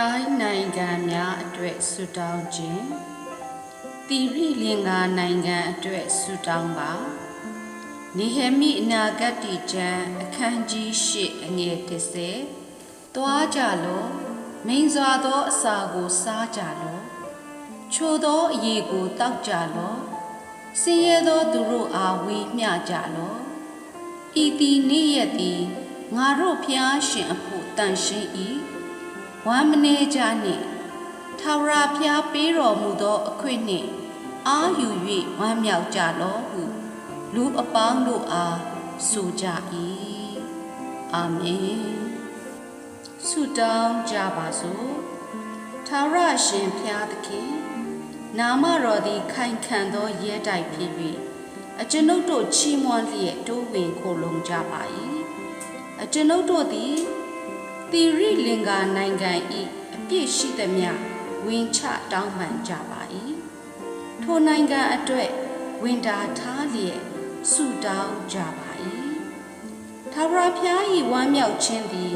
တိုင်းနိုင်ငံများအတွက်ဆုတောင်းခြင်းတိရိလင်္ကာနိုင်ငံအတွက်ဆုတောင်းပါနေဟမိအနာဂတ်တိကျမ်းအခန်းကြီး၈အငယ်30သွားကြလောမိန်စွာသောအစာကိုစားကြလောချိုသောအရေကိုတောက်ကြလောဆင်းရဲသောသူတို့အားဝေမျှကြလောဤသည်နေ့ရက်သည်ငါတို့ဖျားရှင်အဖို့တန်ရှင်း၏ ဝမ်းမနေကြနှင့်ထာဝရဖျားပေးတော်မူသောအခွင့်နှင့်အာယူ၍ဝမ်းမြောက်ကြလောဟုလူအပေါင်းတို့အားဆိုကြ၏အာမင်ဆုတောင်းကြပါစို့ထာဝရရှင်ဖျားသခင်နာမတော်သည်ခိုင်ခံသောရဲတိုက်ဖြစ်၍အကျွန်ုပ်တို့ချီးမွမ်းလျက်တိုးဝင်ခိုလုံကြပါ၏အကျွန်ုပ်တို့သည် သီရိလင်္ကာနိုင်ငံ၏အပြည့်ရှိသမျှဝင်ချတောင်းပန်ကြပါ၏ထိုနိုင်ငံအတွက်ဝင်တာထားလျက်ဆုတောင်းကြပါ၏ထာဝရဘုရား၏ဝမ်းမြောက်ခြင်းသည်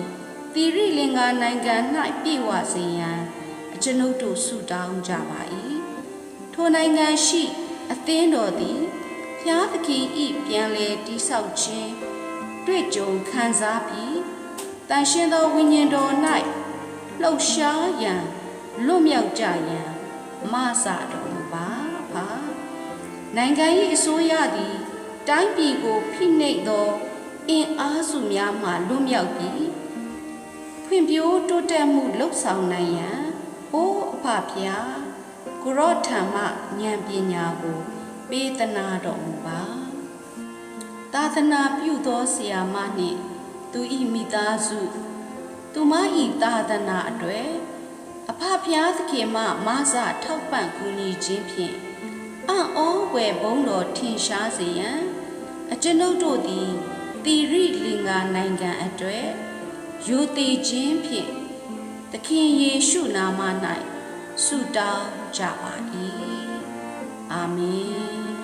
သီရိလင်္ကာနိုင်ငံ၌ပြည့်ဝစေရန်အကျွန်ုပ်တို့ဆုတောင်းကြပါ၏ထိုနိုင်ငံရှိအသင်းတော်သည်ဘုရားသခင်၏ပြန်လည်တည်ဆောက်ခြင်းတွေ့ကြုံခံစားပြီး တန်ရှင်သောဝိညာဉ်တော်၌လှုပ်ရှားရန်လွတ်မြောက်ကြရန်မဆတော်မူပါဖာနိုင်ငံ၏အစိုးရသည်တိုင်းပြည်ကိုဖိနှိပ်သောအင်အားစုများမှလွတ်မြောက်ပြီးဖွံ့ဖြိုးတိုးတက်မှုလှုပ်ဆောင်နိုင်ရန်အိုးအဖဖျားကိုရော့ထံမှဉာဏ်ပညာကိုပေးသနာတော်မူပါသာသနာပြုသောဆရာမနှင့် သူဤမိသားစုသူမဤသာသနာအတွေ့အဖဖျားသခင်မှမဆထောက်ပံ့ကူညီခြင်းဖြင့်အံ့ဩဝယ်ဘုံတော်ထင်ရှားစေရန်အကျွန်ုပ်တို့သည်တိရိလင်္ကာနိုင်ငံအတွေ့ယူတည်ခြင်းဖြင့်သခင်ယေရှုနာမ၌ဆုတောင်းကြပါ၏အာမင်